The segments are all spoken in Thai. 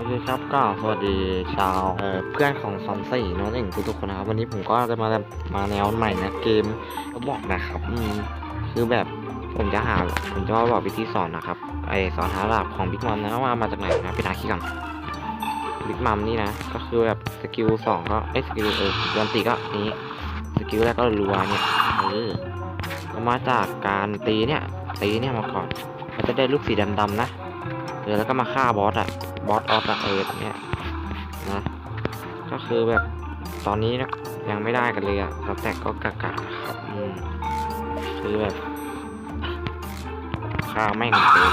โอเคครับก็สวัสดีชาวเเพื่อนของซอมซี่น้องเองทุกคนนะครับวันนี้ผมก็จะมามาแนวใหม่นะเกมก็บอกนะครับคือแบบผมจะหาผมจะมาบอกวิธีสอนนะครับไอสอนหาหลักของบิ๊กมัมนะว่ามาจากไหนนะไปหาคีย์ก่อนบิ๊กมัมนี่นะก็คือแบบสกิลสองก็เอ้ยสกิลเออยันตีก็นี้สกิลแรกก็รัวเนี่ยเออมาจากการตีเนี่ยตีเนี่ยมาก่อนมันจะได้ลูกสีดำๆนะเออแล้วก็มาฆ่าบอสอะ บอสออสอะเออเนี้ยนะก็คือแบบตอนนี้นะยังไม่ได้กันเลยอะสแต็กก็กะกะครับอืมคือแบบค่าแม่งเลย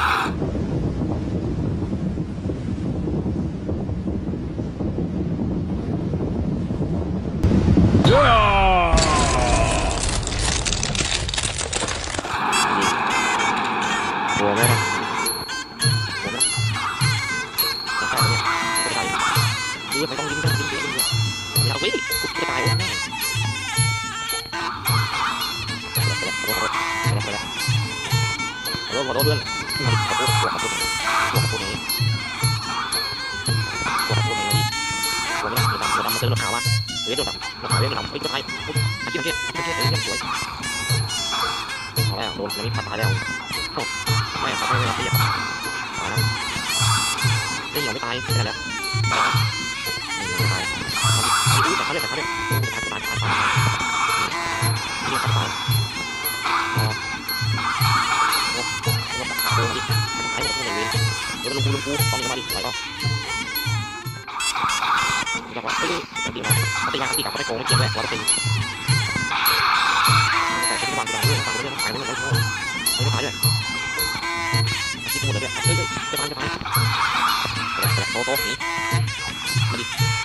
กลัวไหมนะ คือไม่ต้องยิงต้องยิงยอะยิงเยอะอย่าวิ่งกูจะตายแน่รถรถรถเพื่อนขับรถขับรถขับรถขับรถนี้ขับรถนี้ขับรถนี้ดำดำมาเจอรถขาววะเฮ้ยรถดำรถขาวเฮ้ยรถดำเฮ้ยจะตายอาชีพอาชีพอาชีพเฮ้ยยังสวยเอาแล้วโดนแล้วนี่พัดตายแล้วไม่ครับไม่ไม่ไม่ตายแล้วเฮ้ยยังไม่ตายแค่นั้นแหละ ลยแต่เขาเลยตายตายตายตายนี่ตายอ๋อโอ้โหขาโดนดิตายหมดทุกอย่างเลยเดี๋ยวลุงกูลุงกูต้องมาดิไหวก็จะบอกเฮ้ยตีมาตีมาตีกลับไปโกงไม่เกี่ยวแหละว่าจะเป็นแต่เป็นวางตัวเรื่องฟังเรื่องขายเรื่องอะไรเรื่องไม่ขายด้วยคิดหมดเลยเฮ้ยจะตายจะตายโต๊ะโต๊ะนี้